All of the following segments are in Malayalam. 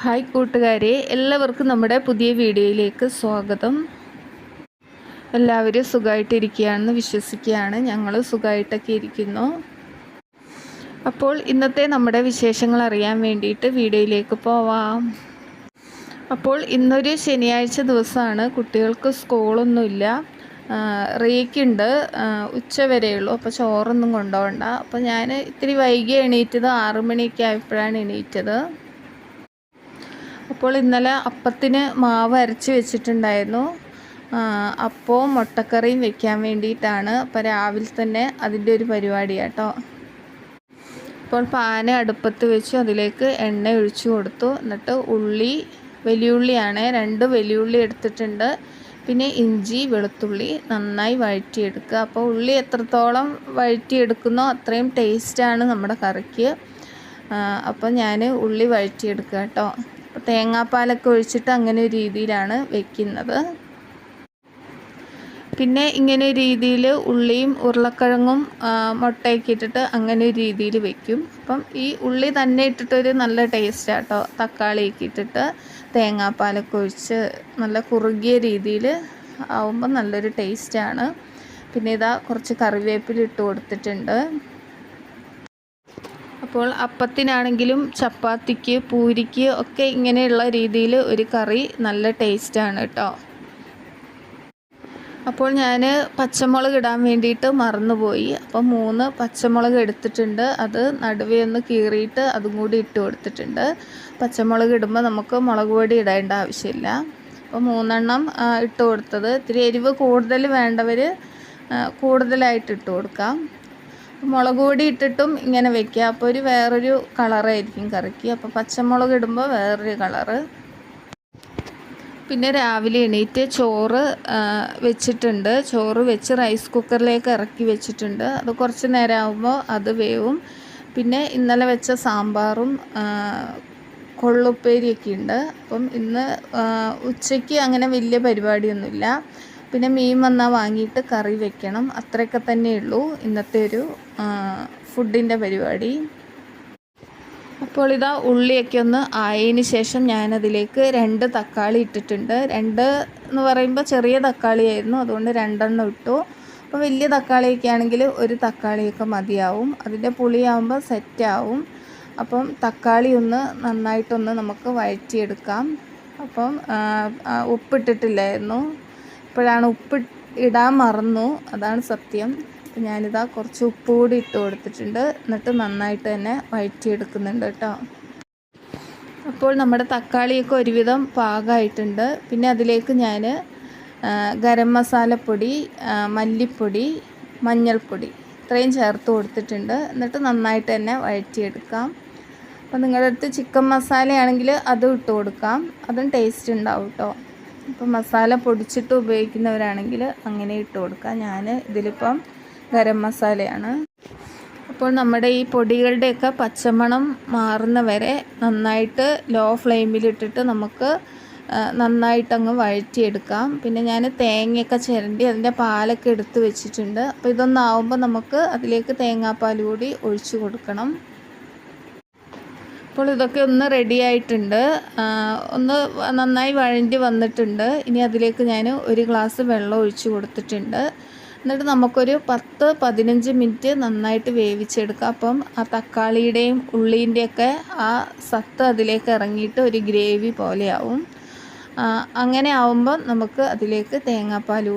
ഹായ് കൂട്ടുകാരെ എല്ലാവർക്കും നമ്മുടെ പുതിയ വീഡിയോയിലേക്ക് സ്വാഗതം. എല്ലാവരും സുഖമായിട്ടിരിക്കുകയാണെന്ന് വിശ്വസിക്കുകയാണ്. ഞങ്ങൾ സുഖമായിട്ടൊക്കെ ഇരിക്കുന്നു. അപ്പോൾ ഇന്നത്തെ നമ്മുടെ വിശേഷങ്ങൾ അറിയാൻ വേണ്ടിയിട്ട് വീഡിയോയിലേക്ക് പോവാം. അപ്പോൾ ഇന്നൊരു ശനിയാഴ്ച ദിവസമാണ്. കുട്ടികൾക്ക് സ്കൂളൊന്നുമില്ല. റേക്കുണ്ട് ഉച്ച വരെയുള്ളൂ അപ്പോൾ ചോറൊന്നും കൊണ്ടുപോകണ്ട. അപ്പോൾ ഞാൻ ഇത്തിരി വൈകി എണീറ്റത് ആറു മണിയൊക്കെ ആയപ്പോഴാണ് എണീറ്റത്. അപ്പോൾ ഇന്നലെ അപ്പത്തിന് മാവ് അരച്ച് വെച്ചിട്ടുണ്ടായിരുന്നു. അപ്പോൾ മുട്ടക്കറിയും വെക്കാൻ വേണ്ടിയിട്ടാണ്. അപ്പോൾ രാവിലെ തന്നെ അതിന്റെ ഒരു പരിപാടി കേട്ടോ അപ്പോൾ പാന അടുപ്പത്ത് വെച്ച് അതിലേക്ക് എണ്ണ ഒഴിച്ചു കൊടുത്തു. എന്നിട്ട് ഉള്ളി വലിയുള്ളിയാണ് രണ്ട് വലിയുള്ളി എടുത്തിട്ടുണ്ട്. പിന്നെ ഇഞ്ചി വെളുത്തുള്ളി നന്നായി വഴറ്റിയെടുക്കുക. അപ്പോൾ ഉള്ളി എത്രത്തോളം വഴറ്റിയെടുക്കുന്നോ അത്രയും ടേസ്റ്റാണ് നമ്മുടെ കറിക്ക്. അപ്പോൾ ഞാൻ ഉള്ളി വഴറ്റിയെടുക്കുക കേട്ടോ. തേങ്ങാപ്പാലൊക്കെ ഒഴിച്ചിട്ട് അങ്ങനെ ഒരു രീതിയിലാണ് വെക്കുന്നത്. പിന്നെ ഇങ്ങനെ രീതിയിൽ ഉള്ളിയും ഉരുളക്കിഴങ്ങും മുട്ടയൊക്കെ ഇട്ടിട്ട് അങ്ങനെ ഒരു രീതിയിൽ വെക്കും. അപ്പം ഈ ഉള്ളി തന്നെ ഇട്ടിട്ടൊരു നല്ല ടേസ്റ്റ് ആട്ടോ. തക്കാളിയൊക്കെ ഇട്ടിട്ട് തേങ്ങാപ്പാലൊക്കെ ഒഴിച്ച് നല്ല കുറുകിയ രീതിയിൽ ആവുമ്പോൾ നല്ലൊരു ടേസ്റ്റാണ് പിന്നെ ഇതാ കുറച്ച് കറിവേപ്പില ഇട്ട് കൊടുത്തിട്ടുണ്ട്. അപ്പോൾ അപ്പത്തിനാണെങ്കിലും ചപ്പാത്തിക്ക് പൂരിക്ക് ഒക്കെ ഇങ്ങനെയുള്ള രീതിയിൽ ഒരു കറി നല്ല ടേസ്റ്റാണ് കേട്ടോ അപ്പോൾ ഞാൻ പച്ചമുളക് ഇടാൻ വേണ്ടിയിട്ട് മറന്നുപോയി. അപ്പോൾ മൂന്ന് പച്ചമുളക് എടുത്തിട്ടുണ്ട്. അത് നടുവേ ഒന്ന് കീറിയിട്ട് അതും കൂടി ഇട്ട് കൊടുത്തിട്ടുണ്ട്. പച്ചമുളക് ഇടുമ്പോൾ നമുക്ക് മുളക് പൊടി ഇടേണ്ട ആവശ്യമില്ല. അപ്പോൾ മൂന്നെണ്ണം ഇട്ട് കൊടുത്തത്. ഇത്തിരി എരിവ് കൂടുതൽ വേണ്ടവർ കൂടുതലായിട്ട് ഇട്ട് കൊടുക്കാം. മുളക് പൊടി ഇട്ടിട്ടും ഇങ്ങനെ വെക്കുക. അപ്പോൾ ഒരു വേറൊരു കളറായിരിക്കും കറിക്ക്. അപ്പോൾ പച്ചമുളക് ഇടുമ്പോൾ വേറൊരു കളറ്. പിന്നെ രാവിലെ എണീറ്റ് ചോറ് വെച്ചിട്ടുണ്ട്. ചോറ് വെച്ച് റൈസ് കുക്കറിലേക്ക് ഇറക്കി വെച്ചിട്ടുണ്ട്. അത് കുറച്ച് നേരം ആകുമ്പോൾ അത് വേവും. പിന്നെ ഇന്നലെ വെച്ച സാമ്പാറും കൊള്ളുപ്പേരിയൊക്കെ ഉണ്ട്. അപ്പം ഇന്ന് ഉച്ചയ്ക്ക് അങ്ങനെ വലിയ പരിപാടിയൊന്നുമില്ല. പിന്നെ മീൻ വന്നാൽ വാങ്ങിയിട്ട് കറി വെക്കണം. അത്രയൊക്കെ തന്നെ ഉള്ളൂ. ഇന്നത്തെ ഒരു ഫുഡിന്റെ പരിപാടി. അപ്പോൾ ഇതാ ഉള്ളിയൊക്കെ ഒന്ന് ആയതിന് ശേഷം ഞാനതിലേക്ക് രണ്ട് തക്കാളി ഇട്ടിട്ടുണ്ട്. രണ്ട് എന്ന് പറയുമ്പോൾ ചെറിയ തക്കാളിയായിരുന്നു. അതുകൊണ്ട് രണ്ടെണ്ണം ഇട്ടു. അപ്പോൾ വലിയ തക്കാളിയൊക്കെ ആണെങ്കിൽ ഒരു തക്കാളിയൊക്കെ മതിയാവും. അതിന്റെ പുളിയാവുമ്പോൾ സെറ്റാവും അപ്പം തക്കാളി ഒന്ന് നന്നായിട്ടൊന്ന് നമുക്ക് വഴറ്റിയെടുക്കാം. അപ്പം ഉപ്പിട്ടിട്ടില്ലായിരുന്നു. ഇപ്പോഴാണ് ഉപ്പ് ഇടാൻ മറന്നു. അതാണ് സത്യം. ഞാനിതാ കുറച്ച് ഉപ്പ് കൂടി ഇട്ട് കൊടുത്തിട്ടുണ്ട്. എന്നിട്ട് നന്നായിട്ട് തന്നെ വഴറ്റിയെടുക്കുന്നുണ്ട് കേട്ടോ. അപ്പോൾ നമ്മുടെ തക്കാളിയൊക്കെ ഒരുവിധം പാകമായിട്ടുണ്ട് പിന്നെ അതിലേക്ക് ഞാൻ ഗരം മസാലപ്പൊടി മല്ലിപ്പൊടി മഞ്ഞൾപ്പൊടി ഇത്രയും ചേർത്ത് കൊടുത്തിട്ടുണ്ട്. എന്നിട്ട് നന്നായിട്ട് തന്നെ വഴറ്റിയെടുക്കാം അപ്പോൾ നിങ്ങളുടെ അടുത്ത് ചിക്കൻ മസാലയാണെങ്കിൽ അതും ഇട്ട് കൊടുക്കാം. അതും ടേസ്റ്റ് ഉണ്ടാവും കേട്ടോ. അപ്പോൾ മസാല പൊടിച്ചിട്ട് ഉപയോഗിക്കുന്നവരാണെങ്കിൽ അങ്ങനെ ഇട്ട് കൊടുക്കാം. ഞാൻ ഇതിലിപ്പം ഗരം മസാലയാണ്. അപ്പോൾ നമ്മുടെ ഈ പൊടികളുടെയൊക്കെ പച്ചമണം മാറുന്ന വരെ നന്നായിട്ട് ലോ ഫ്ലെയിമിലിട്ടിട്ട് നമുക്ക് നന്നായിട്ടങ്ങ് വഴറ്റിയെടുക്കാം. പിന്നെ ഞാൻ തേങ്ങയൊക്കെ ചിരണ്ടി അതിന്റെ പാലൊക്കെ എടുത്ത് വെച്ചിട്ടുണ്ട്. അപ്പോൾ ഇതൊന്നാവുമ്പോൾ നമുക്ക് അതിലേക്ക് തേങ്ങാപ്പാൽ കൂടി ഒഴിച്ചു കൊടുക്കണം. അപ്പോൾ ഇതൊക്കെ ഒന്ന് റെഡി ആയിട്ടുണ്ട്. ഒന്ന് നന്നായി വഴണ്ടി വന്നിട്ടുണ്ട്. ഇനി അതിലേക്ക് ഞാൻ ഒരു ഗ്ലാസ് വെള്ളം ഒഴിച്ച് കൊടുത്തിട്ടുണ്ട്. എന്നിട്ട് നമുക്കൊരു പത്ത് പതിനഞ്ച് മിനിറ്റ് നന്നായിട്ട് വേവിച്ചെടുക്കാം. അപ്പം ആ തക്കാളിയുടെയും ഉള്ളീന്റെയൊക്കെ ആ സത്ത് അതിലേക്ക് ഇറങ്ങിയിട്ട് ഒരു ഗ്രേവി പോലെയാവും. അങ്ങനെ ആവുമ്പം നമുക്ക് അതിലേക്ക് തേങ്ങാപ്പാൽ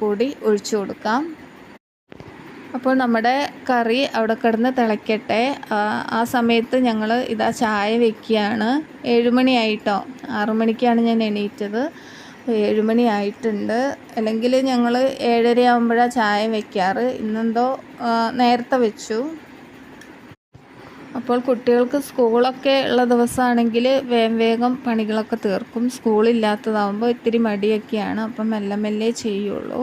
കൂടി ഒഴിച്ചു കൊടുക്കാം. അപ്പോൾ നമ്മുടെ കറി അവിടെ കിടന്ന് തിളയ്ക്കട്ടെ ആ സമയത്ത് ഞങ്ങൾ ഇതാ ചായ വെക്കുകയാണ്. ഏഴുമണിയായിട്ടോ ആറുമണിക്കാണ് ഞാൻ എണീറ്റത്. ഏഴുമണി ആയിട്ടുണ്ട്. അല്ലെങ്കിൽ ഞങ്ങൾ ഏഴര ആകുമ്പോഴാണ് ചായ വെക്കാറ്. ഇന്നെന്തോ നേരത്തെ വെച്ചു. അപ്പോൾ കുട്ടികൾക്ക് സ്കൂളൊക്കെ ഉള്ള ദിവസമാണെങ്കിൽ വേഗം വേഗം പണികളൊക്കെ തീർക്കും. സ്കൂളില്ലാത്തതാകുമ്പോൾ ഇത്തിരി മടിയൊക്കെയാണ്. അപ്പം മെല്ലെ മെല്ലെ ചെയ്യുള്ളൂ.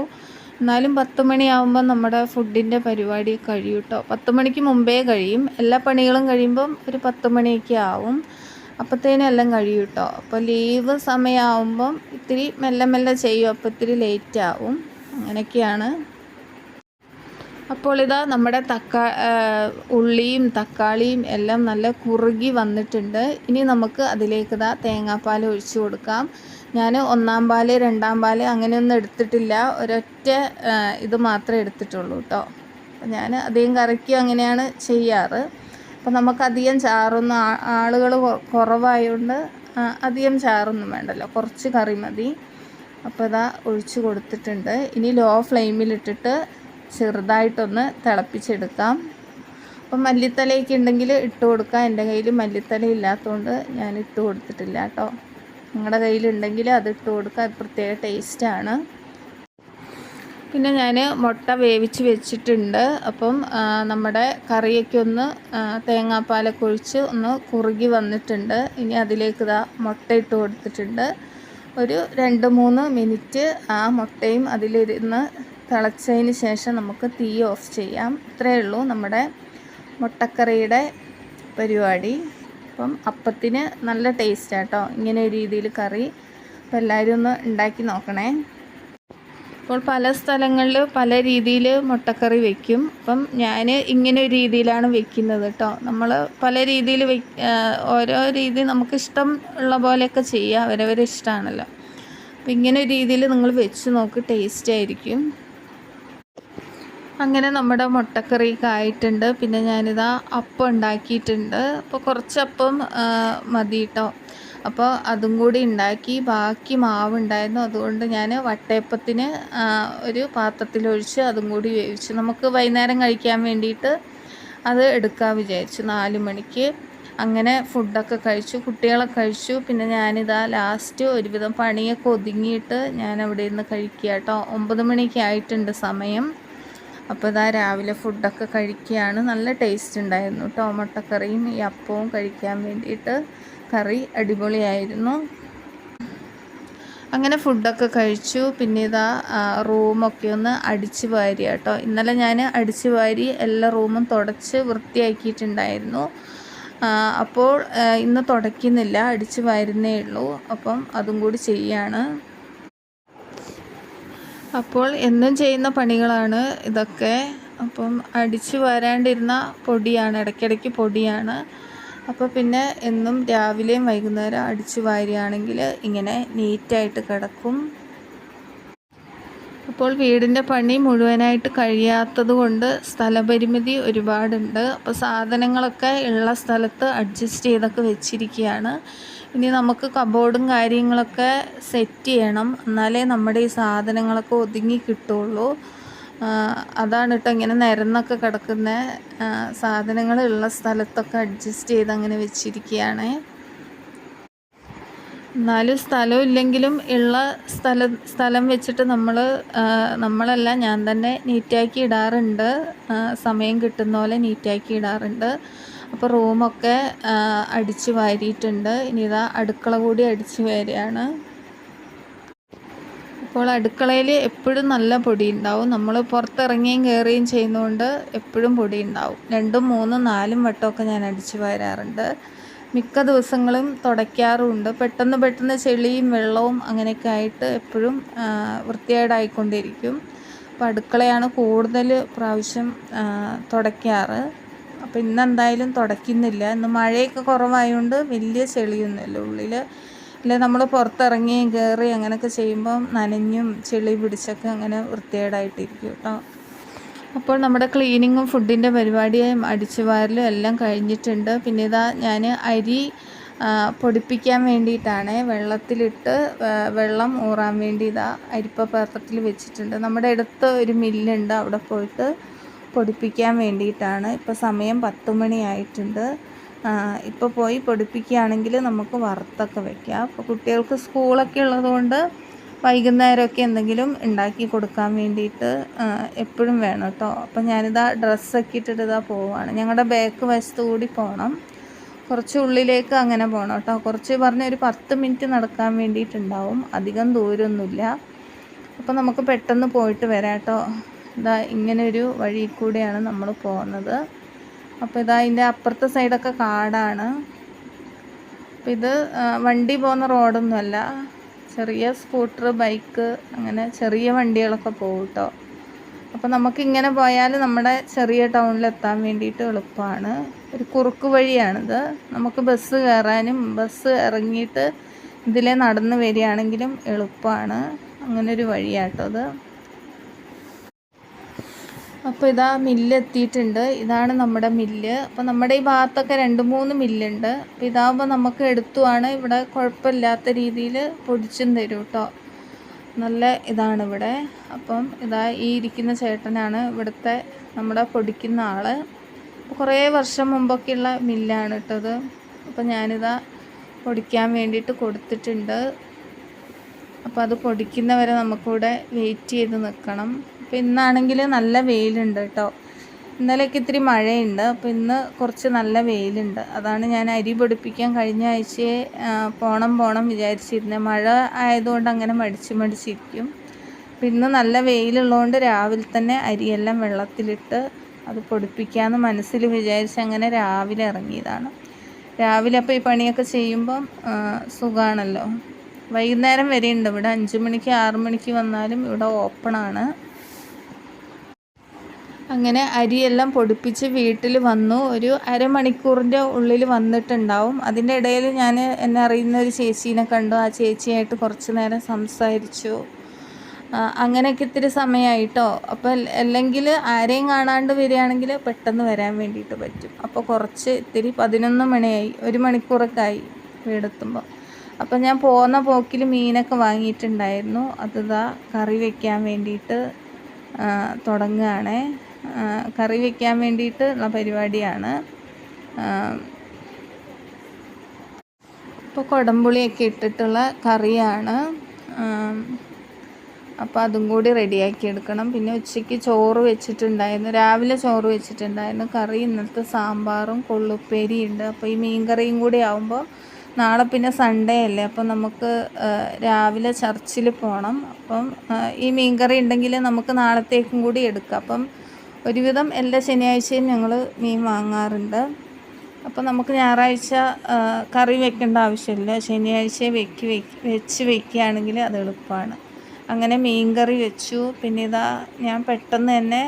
എന്നാലും പത്ത് മണിയാവുമ്പോൾ നമ്മുടെ ഫുഡിന്റെ പരിപാടി കഴിയും കേട്ടോ പത്ത് മണിക്ക് മുമ്പേ കഴിയും. എല്ലാ പണികളും കഴിയുമ്പം ഒരു പത്ത് മണിയൊക്കെ ആവും. അപ്പോഴത്തേനും എല്ലാം കഴിയും കേട്ടോ അപ്പോൾ ലീവ് സമയമാകുമ്പം ഇത്തിരി മെല്ലെ മെല്ലെ ചെയ്യും. അപ്പോൾ ഇത്തിരി ലേറ്റ് ആവും. അങ്ങനെയൊക്കെയാണ്. അപ്പോൾ ഇതാ നമ്മുടെ തക്കാ ഉള്ളിയും തക്കാളിയും എല്ലാം നല്ല കുറുകി വന്നിട്ടുണ്ട്. ഇനി നമുക്ക് അതിലേക്ക് ഇതാ തേങ്ങാപ്പാൽ ഒഴിച്ചു കൊടുക്കാം. ഞാൻ ഒന്നാം പാൽ രണ്ടാം പാൽ അങ്ങനെയൊന്നും എടുത്തിട്ടില്ല. ഒരൊറ്റ ഇത് മാത്രമേ എടുത്തിട്ടുള്ളൂ കേട്ടോ അപ്പം ഞാൻ അധികം കറിക്കും അങ്ങനെയാണ് ചെയ്യാറ്. അപ്പം നമുക്കധികം ചാറൊന്നും ആളുകൾ കുറവായതുകൊണ്ട് അധികം ചാറൊന്നും വേണ്ടല്ലോ. കുറച്ച് കറി മതി. അപ്പോൾ ഇതാ ഒഴിച്ച് കൊടുത്തിട്ടുണ്ട്. ഇനി ലോ ഫ്ലെയിമിലിട്ടിട്ട് ചെറുതായിട്ടൊന്ന് തിളപ്പിച്ചെടുക്കാം. അപ്പം മല്ലിത്തലയൊക്കെ ഉണ്ടെങ്കിൽ ഇട്ട് കൊടുക്കാം. എന്റെ കയ്യിൽ മല്ലിത്തല ഇല്ലാത്തതുകൊണ്ട് ഞാൻ ഇട്ട് കൊടുത്തിട്ടില്ല കേട്ടോ നിങ്ങളുടെ കയ്യിലുണ്ടെങ്കിൽ അത് ഇട്ട് കൊടുക്കുക പ്രത്യേക ടേസ്റ്റാണ് പിന്നെ ഞാൻ മുട്ട വേവിച്ച് വെച്ചിട്ടുണ്ട്. അപ്പം നമ്മുടെ കറിയൊക്കെ ഒന്ന് തേങ്ങാപ്പാലൊക്കെ ഒഴിച്ച് ഒന്ന് കുറുകി വന്നിട്ടുണ്ട്. ഇനി അതിലേക്ക് ഇതാ മുട്ട ഇട്ട് കൊടുത്തിട്ടുണ്ട്. ഒരു രണ്ട് മൂന്ന് മിനിറ്റ് ആ മുട്ടയും അതിലിരുന്ന് തിളച്ചതിന് ശേഷം നമുക്ക് തീ ഓഫ് ചെയ്യാം. ഇത്രയേ ഉള്ളൂ നമ്മുടെ മുട്ടക്കറിയുടെ പരിപാടി. അപ്പം അപ്പത്തിന് നല്ല ടേസ്റ്റാട്ടോ ഇങ്ങനെ ഒരു രീതിയിൽ കറി അപ്പോൾ എല്ലാവരും ഒന്ന് ഉണ്ടാക്കി നോക്കണേ. ഇപ്പോൾ പല സ്ഥലങ്ങളിൽ പല രീതിയിൽ മുട്ടക്കറി വയ്ക്കും അപ്പം ഞാൻ ഇങ്ങനെ ഒരു രീതിയിലാണ് വെക്കുന്നത് കേട്ടോ. നമ്മൾ പല രീതിയിൽ ഓരോ രീതി നമുക്ക് ഇഷ്ടം ഉള്ള പോലെയൊക്കെ ചെയ്യുക അവരവരെ ഇഷ്ടമാണല്ലോ അപ്പം ഇങ്ങനെ ഒരു രീതിയിൽ നിങ്ങൾ വെച്ച് നോക്ക് ടേസ്റ്റ് ആയിരിക്കും. അങ്ങനെ നമ്മുടെ മുട്ടക്കറി ആയിട്ടുണ്ട് പിന്നെ ഞാനിതാ അപ്പം ഉണ്ടാക്കിയിട്ടുണ്ട്. അപ്പോൾ കുറച്ച് അപ്പം മതി കേട്ടോ അപ്പോൾ അതും കൂടി ഉണ്ടാക്കി. ബാക്കി മാവ് ഉണ്ടായിരുന്നു അതുകൊണ്ട് ഞാൻ വട്ടയപ്പത്തിന് ഒരു പാത്രത്തിലൊഴിച്ച് അതും കൂടി വേവിച്ചു. നമുക്ക് വൈകുന്നേരം കഴിക്കാൻ വേണ്ടിയിട്ട് അത് എടുക്കാൻ വിചാരിച്ചു. നാല് മണിക്ക് അങ്ങനെ ഫുഡൊക്കെ കഴിച്ചു. കുട്ടികളൊക്കെ കഴിച്ചു. പിന്നെ ഞാനിതാ ലാസ്റ്റ് ഒരുവിധം പണിയൊക്കെ ഒതുങ്ങിയിട്ട് ഞാൻ അവിടെ ഇരുന്ന് കഴിക്കുക കേട്ടോ. ഒമ്പത് മണിക്ക് ആയിട്ടുണ്ട് സമയം. അപ്പോൾ ഇതാ രാവിലെ ഫുഡൊക്കെ കഴിക്കുകയാണ്. നല്ല ടേസ്റ്റ് ഉണ്ടായിരുന്നു ടൊമാറ്റോ കറിയും ഈ അപ്പവും കഴിക്കാൻ വേണ്ടിയിട്ട് കറി അടിപൊളിയായിരുന്നു. അങ്ങനെ ഫുഡൊക്കെ കഴിച്ചു. പിന്നെ ഇതാ റൂമൊക്കെ ഒന്ന് അടിച്ച് വാരി കേട്ടോ ഇന്നലെ ഞാൻ അടിച്ച് വാരി എല്ലാ റൂമും തുടച്ച് വൃത്തിയാക്കിയിട്ടുണ്ടായിരുന്നു. അപ്പോൾ ഇന്ന് തുടയ്ക്കുന്നില്ല. അടിച്ച് വാരുന്നേ ഉള്ളൂ. അപ്പം അതും കൂടി ചെയ്യാണ്. അപ്പോൾ എന്നും ചെയ്യുന്ന പണികളാണ് ഇതൊക്കെ. അപ്പം അടിച്ച് വരാണ്ടിരുന്ന പൊടിയാണ് ഇടയ്ക്കിടയ്ക്ക് പൊടിയാണ്. അപ്പോൾ പിന്നെ എന്നും രാവിലെയും വൈകുന്നേരം അടിച്ച് വാരുകയാണെങ്കിൽ ഇങ്ങനെ നീറ്റായിട്ട് കിടക്കും. അപ്പോൾ വീടിന്റെ പണി മുഴുവനായിട്ട് കഴിയാത്തത് കൊണ്ട് സ്ഥലപരിമിതി ഒരുപാടുണ്ട്. അപ്പോൾ സാധനങ്ങളൊക്കെ ഉള്ള സ്ഥലത്ത് അഡ്ജസ്റ്റ് ചെയ്തൊക്കെ വെച്ചിരിക്കുകയാണ്. ഇനി നമുക്ക് കബോർഡും കാര്യങ്ങളൊക്കെ സെറ്റ് ചെയ്യണം. എന്നാലേ നമ്മുടെ ഈ സാധനങ്ങളൊക്കെ ഒതുങ്ങി കിട്ടുള്ളൂ. അതാണ് കേട്ടോ ഇങ്ങനെ നിരന്നൊക്കെ കിടക്കുന്ന സാധനങ്ങളുള്ള സ്ഥലത്തൊക്കെ അഡ്ജസ്റ്റ് ചെയ്ത് അങ്ങനെ വെച്ചിരിക്കുകയാണ് എന്നാലും സ്ഥലം ഇല്ലെങ്കിലും ഉള്ള സ്ഥല സ്ഥലം വെച്ചിട്ട് നമ്മൾ നമ്മളല്ല ഞാൻ തന്നെ നീറ്റാക്കി ഇടാറുണ്ട്. സമയം കിട്ടുന്ന പോലെ നീറ്റാക്കി ഇടാറുണ്ട്. അപ്പോൾ റൂമൊക്കെ അടിച്ചു വാരിയിട്ടുണ്ട്. ഇനി ഇതാ അടുക്കള കൂടി അടിച്ചു വാരിയാണ് അപ്പോൾ അടുക്കളയിൽ എപ്പോഴും നല്ല പൊടി ഉണ്ടാവും. നമ്മൾ പുറത്തിറങ്ങിയും കയറുകയും ചെയ്യുന്നതുകൊണ്ട് എപ്പോഴും പൊടി ഉണ്ടാവും. രണ്ടും മൂന്നും നാലും വട്ടമൊക്കെ ഞാൻ അടിച്ചു വാരാറുണ്ട്. മിക്ക ദിവസങ്ങളും തുടയ്ക്കാറുമുണ്ട്. പെട്ടെന്ന് പെട്ടെന്ന് ചെളിയും വെള്ളവും അങ്ങനെയൊക്കെ ആയിട്ട് എപ്പോഴും വൃത്തികേടായിക്കൊണ്ടിരിക്കും. അപ്പോൾ അടുക്കളയാണ് കൂടുതൽ പ്രാവശ്യം തുടയ്ക്കാറ്. അപ്പോൾ ഇന്ന് എന്തായാലും തുടയ്ക്കുന്നില്ല. ഇന്ന് മഴയൊക്കെ കുറവായതുകൊണ്ട് വലിയ ചെളിയൊന്നുമില്ല. ഉള്ളിൽ ഇല്ല നമ്മൾ പുറത്തിറങ്ങി കയറി അങ്ങനെയൊക്കെ ചെയ്യുമ്പം നനഞ്ഞും ചെളി പിടിച്ചൊക്കെ അങ്ങനെ വൃത്തികേടായിട്ടിരിക്കും കേട്ടോ. അപ്പോൾ നമ്മുടെ ക്ലീനിങ്ങും ഫുഡിന്റെ പരിപാടിയും അടിച്ചുവാരലും എല്ലാം കഴിഞ്ഞിട്ടുണ്ട്. പിന്നെ ഇതാ ഞാൻ അരി പൊടിപ്പിക്കാൻ വേണ്ടിയിട്ടാണ് വെള്ളത്തിലിട്ട് വെള്ളം ഊറാൻ വേണ്ടി ഇതാ അരിപ്പ പാത്രത്തിൽ വെച്ചിട്ടുണ്ട്. നമ്മുടെ അടുത്ത് ഒരു മില്ലുണ്ട് അവിടെ പോയിട്ട് പൊടിപ്പിക്കാൻ വേണ്ടിയിട്ടാണ്. ഇപ്പോൾ സമയം പത്ത് മണിയായിട്ടുണ്ട്. ഇപ്പോൾ പോയി പൊടിപ്പിക്കുകയാണെങ്കിൽ നമുക്ക് വറുത്തൊക്കെ വെക്കാം. അപ്പോൾ കുട്ടികൾക്ക് സ്കൂളൊക്കെ ഉള്ളതുകൊണ്ട് വൈകുന്നേരമൊക്കെ എന്തെങ്കിലും ഉണ്ടാക്കി കൊടുക്കാൻ വേണ്ടിയിട്ട് എപ്പോഴും വേണം കേട്ടോ അപ്പം ഞാനിതാ ഡ്രസ്സൊക്കെ ഇട്ടിട്ട് ഇതാ പോവാണ്. ഞങ്ങളുടെ ബാക്ക് വശത്ത് കൂടി പോകണം കുറച്ച് ഉള്ളിലേക്ക് അങ്ങനെ പോകണം കേട്ടോ കുറച്ച് പറഞ്ഞ ഒരു പത്ത് മിനിറ്റ് നടക്കാൻ വേണ്ടിയിട്ടുണ്ടാവും. അധികം ദൂരമൊന്നുമില്ല. അപ്പോൾ നമുക്ക് പെട്ടെന്ന് പോയിട്ട് വരാം കേട്ടോ ഇതാ ഇങ്ങനെ ഒരു വഴി കൂടെയാണ് നമ്മൾ പോകുന്നത്. അപ്പോൾ ഇതാ ഇതിന്റെ അപ്പുറത്തെ സൈഡൊക്കെ കാടാണ്. അപ്പോൾ ഇത് വണ്ടി പോകുന്ന റോഡൊന്നുമല്ല. ചെറിയ സ്കൂട്ടർ ബൈക്ക് അങ്ങനെ ചെറിയ വണ്ടികളൊക്കെ പോകും കേട്ടോ അപ്പോൾ നമുക്കിങ്ങനെ പോയാൽ നമ്മുടെ ചെറിയ ടൗണിൽ എത്താൻ വേണ്ടിയിട്ട് എളുപ്പമാണ്. ഒരു കുറുക്ക് വഴിയാണിത്. നമുക്ക് ബസ് കയറാനും ബസ് ഇറങ്ങിയിട്ട് ഇതിലെ നടന്ന് വരികയാണെങ്കിലും എളുപ്പമാണ്. അങ്ങനൊരു വഴിയാട്ടോ അത് അപ്പോൾ ഇതാ മില്ല് എത്തിയിട്ടുണ്ട് ഇതാണ് നമ്മുടെ മില്ല്. അപ്പോൾ നമ്മുടെ ഈ ഭാഗത്തൊക്കെ രണ്ട് മൂന്ന് മില്ലുണ്ട്. അപ്പോൾ ഇതാകുമ്പോൾ നമുക്ക് എടുത്തുവാണ് ഇവിടെ കുഴപ്പമില്ലാത്ത രീതിയിൽ പൊടിച്ചും തരും കേട്ടോ നല്ല ഇതാണ് ഇവിടെ. അപ്പം ഇതാ ഈ ഇരിക്കുന്ന ചേട്ടനാണ് ഇവിടുത്തെ നമ്മുടെ പൊടിക്കുന്ന ആൾ കുറേ വർഷം മുമ്പൊക്കെയുള്ള മില്ലാണ് ഇട്ടത് അപ്പം ഞാനിതാ പൊടിക്കാൻ വേണ്ടിയിട്ട് കൊടുത്തിട്ടുണ്ട്. അപ്പോൾ അത് പൊടിക്കുന്നവരെ നമുക്കിവിടെ വെയിറ്റ് ചെയ്ത് നിൽക്കണം. അപ്പോൾ ഇന്നാണെങ്കിൽ നല്ല വെയിലുണ്ട് കേട്ടോ. ഇന്നലെയൊക്കെ ഇത്തിരി മഴയുണ്ട്. അപ്പോൾ ഇന്ന് കുറച്ച് നല്ല വെയിലുണ്ട്. അതാണ് ഞാൻ അരി പൊടിപ്പിക്കാൻ കഴിഞ്ഞ ആഴ്ചയെ പോണം പോണം വിചാരിച്ചിരുന്നത് മഴ ആയതുകൊണ്ട് അങ്ങനെ മടിച്ച് മടിച്ചിരിക്കും അപ്പം ഇന്ന് നല്ല വെയിലുള്ളതുകൊണ്ട് രാവിലെ തന്നെ അരിയെല്ലാം വെള്ളത്തിലിട്ട് അത് പൊടിപ്പിക്കാമെന്ന് മനസ്സിൽ വിചാരിച്ച് അങ്ങനെ രാവിലെ ഇറങ്ങിയതാണ്. രാവിലെ അപ്പോൾ ഈ പണിയൊക്കെ ചെയ്യുമ്പം സുഖമാണല്ലോ വൈകുന്നേരം വരെയുണ്ട്. ഇവിടെ അഞ്ച് മണിക്ക് ആറ് മണിക്ക് വന്നാലും ഇവിടെ ഓപ്പണാണ്. അങ്ങനെ അരിയെല്ലാം പൊടിപ്പിച്ച് വീട്ടിൽ വന്നു. ഒരു അരമണിക്കൂറിന്റെ ഉള്ളിൽ വന്നിട്ടുണ്ടാവും. അതിന്റെ ഇടയിൽ ഞാൻ എന്നെ അറിയുന്ന ഒരു ചേച്ചീനെ കണ്ടു. ആ ചേച്ചിയായിട്ട് കുറച്ച് നേരം സംസാരിച്ചു. അങ്ങനെയൊക്കെ ഇത്തിരി സമയമായിട്ടോ? അപ്പോൾ അല്ലെങ്കിൽ ആരെയും കാണാണ്ട് വരികയാണെങ്കിൽ പെട്ടെന്ന് വരാൻ വേണ്ടിയിട്ട് പറ്റും. അപ്പോൾ കുറച്ച് ഇത്തിരി പതിനൊന്ന് മണിയായി. ഒരു മണിക്കൂറൊക്കെ ആയി വീടെത്തുമ്പോൾ. അപ്പോൾ ഞാൻ പോകുന്ന പോക്കിൽ മീനൊക്കെ വാങ്ങിയിട്ടുണ്ടായിരുന്നു. അത് കറി വയ്ക്കാൻ വേണ്ടിയിട്ട് തുടങ്ങുകയാണേ. കറി വെക്കാൻ വേണ്ടിയിട്ട് ഉള്ള പരിപാടിയാണ് ഇപ്പോൾ കുടംപുളിയൊക്കെ ഇട്ടിട്ടുള്ള കറിയാണ്. അപ്പോൾ അതും കൂടി റെഡിയാക്കി എടുക്കണം. പിന്നെ ഉച്ചയ്ക്ക് ചോറ് വെച്ചിട്ടുണ്ടായിരുന്നു. രാവിലെ ചോറ് വെച്ചിട്ടുണ്ടായിരുന്നു. കറി ഇന്നത്തെ സാമ്പാറും കൊള്ളുപ്പേരിയുണ്ട് അപ്പോൾ ഈ മീൻ കറിയും കൂടി ആവുമ്പോൾ നാളെ പിന്നെ സൺഡേ അല്ലേ? അപ്പം നമുക്ക് രാവിലെ ചർച്ചിൽ പോകണം അപ്പം ഈ മീൻ കറി ഉണ്ടെങ്കിൽ നമുക്ക് നാളത്തേക്കും കൂടി എടുക്കാം. അപ്പം ഒരുവിധം എല്ലാ ശനിയാഴ്ചയും ഞങ്ങൾ മീൻ വാങ്ങാറുണ്ട്. അപ്പോൾ നമുക്ക് ഞായറാഴ്ച കറി വെക്കേണ്ട ആവശ്യമില്ല. ശനിയാഴ്ച വെക്കി വെച്ച് വെക്കുകയാണെങ്കിൽ അത് എളുപ്പമാണ്. അങ്ങനെ മീൻ കറി വെച്ചു. പിന്നെ ഇതാ ഞാൻ പെട്ടെന്ന് തന്നെ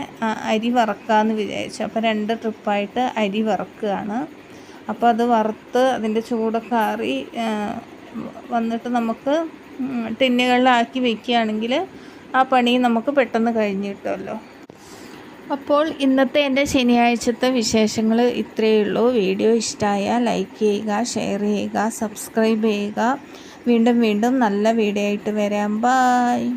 അരി വറക്കാമെന്ന് വിചാരിച്ചു. അപ്പോൾ രണ്ട് ട്രിപ്പായിട്ട് അരി വറക്കുകയാണ്. അപ്പോൾ അത് വറുത്ത് അതിന്റെ ചൂടൊക്കെ ആറി വന്നിട്ട് നമുക്ക് ടിന്നുകളിലാക്കി വെക്കുകയാണെങ്കിൽ ആ പണി നമുക്ക് പെട്ടെന്ന് കഴിഞ്ഞ് കിട്ടുമല്ലോ. അപ്പോൾ ഇന്നത്തെ എന്റെ ശനിയാഴ്ചത്തെ വിശേഷങ്ങൾ ഇത്രയേ ഉള്ളൂ വീഡിയോ ഇഷ്ടമായ ലൈക്ക് ചെയ്യുക ഷെയർ ചെയ്യുക സബ്സ്ക്രൈബ് ചെയ്യുക. വീണ്ടും വീണ്ടും നല്ല വീഡിയോ ആയിട്ട് വരാം. ബായ്